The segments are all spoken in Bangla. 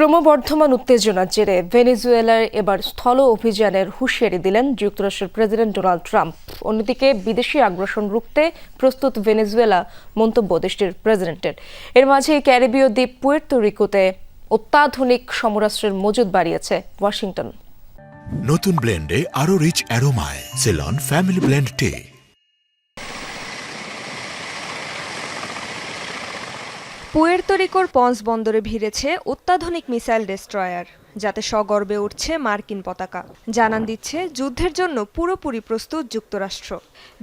ক্রমবর্ধমান উত্তেজনার জেরে ভেনেজুয়েলার এবার স্থল অভিযানের হুঁশিয়ারি দিলেন যুক্তরাষ্ট্রের প্রেসিডেন্ট ডোনাল্ড ট্রাম্প। অন্যদিকে বিদেশি আগ্রাসন রুখতে প্রস্তুত ভেনেজুয়েলা মন্তব্য দেশটির প্রেসিডেন্টের। এর মাঝে ক্যারিবীয় দ্বীপ পুয়ের্তো রিকোতে অত্যাধুনিক সমরাস্ত্রের মজুদ বাড়িয়েছে ওয়াশিংটন। নতুন ব্লেন্ডে আরও রিচ অ্যারোমায় সেলন ফ্যামিলি ব্লেন্ড টে পুয়ের্তো রিকোর পন্স বন্দরে ভিড়েছে অত্যাধুনিক মিসাইল ডেস্ট্রয়ার, যাতে সগর্বে উঠছে মার্কিন পতাকা। জানান দিচ্ছে, যুদ্ধের জন্য পুরোপুরি প্রস্তুত যুক্তরাষ্ট্র।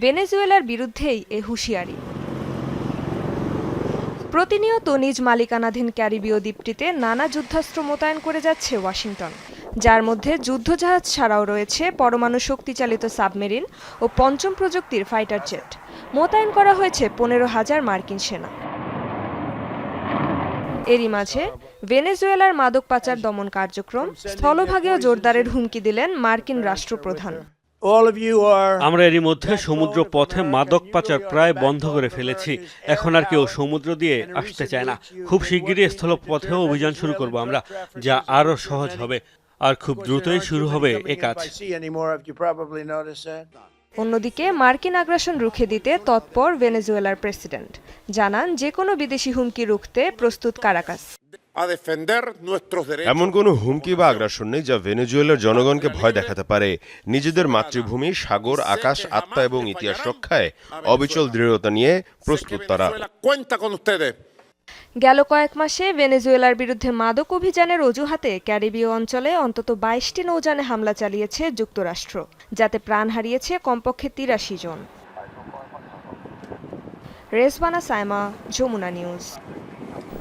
ভেনেজুয়েলার বিরুদ্ধেই এ হুঁশিয়ারি। প্রতিনিয়ত নিজ মালিকানাধীন ক্যারিবীয় দ্বীপটিতে নানা যুদ্ধাস্ত্র মোতায়েন করে যাচ্ছে ওয়াশিংটন, যার মধ্যে যুদ্ধজাহাজ ছাড়াও রয়েছে পরমাণু শক্তিচালিত সাবমেরিন ও পঞ্চম প্রযুক্তির ফাইটার জেট। মোতায়েন করা হয়েছে পনেরো হাজার মার্কিন সেনা। এরই মাঝে ভেনেজুয়েলার মাদক পাচার দমন কার্যক্রম স্থলভাগেও জোরদারের হুমকি দিলেন মার্কিন রাষ্ট্রপ্রধান। আমরা এরই মধ্যে সমুদ্র পথে মাদক পাচার প্রায় বন্ধ করে ফেলেছি। এখন আর কেউ সমুদ্র দিয়ে আসতে চায় না। খুব শিগগিরই স্থলপথেও অভিযান শুরু করব আমরা যা আরও সহজ হবে। আর খুব দ্রুতই শুরু হবে এ কাজ। অন্যদিকে মার্কিন আগ্রাসন রুখে দিতে তৎপর ভেনেজুয়েলার প্রেসিডেন্ট। জানান যে কোনো বিদেশি হুমকি রুখতে প্রস্তুত কারাকাস. এমন কোনো হুমকি বা আগ্রাসন নেই যা ভেনেজুয়েলার জনগণকে ভয় দেখাতে পারে। নিজেদের মাতৃভূমি সাগর আকাশ আত্মা এবং ইতিহাস রক্ষায় অবিচল দৃঢ়তা নিয়ে প্রস্তুত তারা। গেল কয়েক মাসে ভেনেজুয়েলার বিরুদ্ধে মাদক অভিযানের অজুহাতে ক্যারিবীয় অঞ্চলে অন্তত বাইশটি নৌযানে হামলা চালিয়েছে যুক্তরাষ্ট্র, যাতে প্রাণ হারিয়েছে কমপক্ষে তিরাশি জন। রেসবানা সাইমা, যমুনা নিউজ।